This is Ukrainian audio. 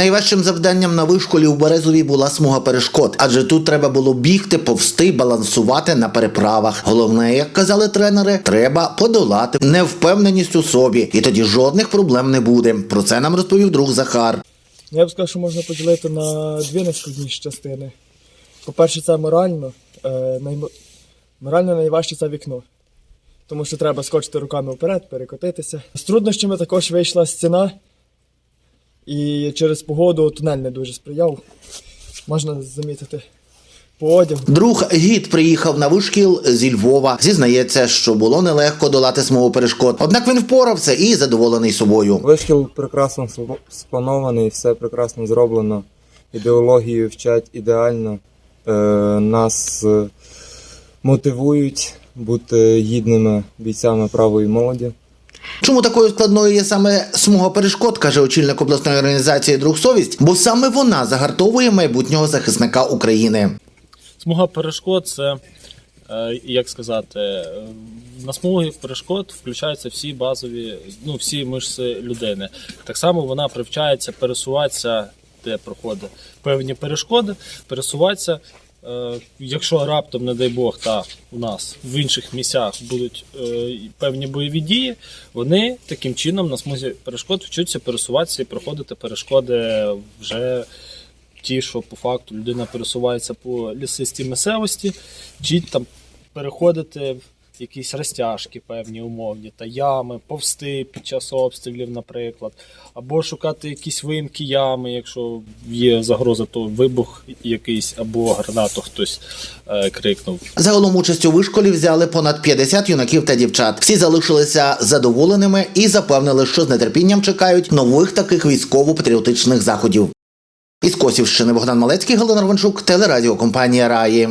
Найважчим завданням на вишколі у Березові була смуга перешкод, адже тут треба було бігти, повсти, балансувати на переправах. Головне, як казали тренери, треба подолати невпевненість у собі, і тоді жодних проблем не буде. Про це нам розповів друг Захар. Я б сказав, що можна поділити на дві найскладніші частини. По-перше, це морально. Е, Морально найважче це вікно. Тому що треба скочити руками вперед, перекотитися. З труднощами також вийшла стіна, і через погоду тунель не дуже сприяв. Можна замітити по. Друг гід приїхав на вишкіл зі Львова. Зізнається, що було нелегко долати смугу перешкод. Однак він впорався і задоволений собою. Вишкіл прекрасно спланований, все прекрасно зроблено. Ідеологію вчать ідеально. Е, нас е, мотивують бути гідними бійцями правої молоді. Чому такою складною є саме смуга перешкод, каже очільник обласної організації Друг Совість, бо саме вона загартовує майбутнього захисника України. Смуга перешкод це, е, як сказати, на смуги перешкод включаються всі базові, ну всі мишці людини. Так само вона привчається пересуватися, де проходить певні перешкоди, пересуватися. Е, Якщо раптом, не дай Бог, та у нас в інших місцях будуть е, певні бойові дії, вони таким чином на смузі перешкод вчаться пересуватися і проходити перешкоди вже ті, що по факту людина пересувається по лісистій місцевості, чи там переходити якісь розтяжки певні умовні, та ями, повсти під час обстрілів, наприклад, або шукати якісь виїмки ями, якщо є загроза, то вибух якийсь або гранату хтось е, крикнув. Загалом участь у вишколі взяли понад 50 юнаків та дівчат. Всі залишилися задоволеними і запевнили, що з нетерпінням чекають нових таких військово-патріотичних заходів. Із Косівщини Богдан Малецький, Галина Рванчук, телерадіокомпанія Раї.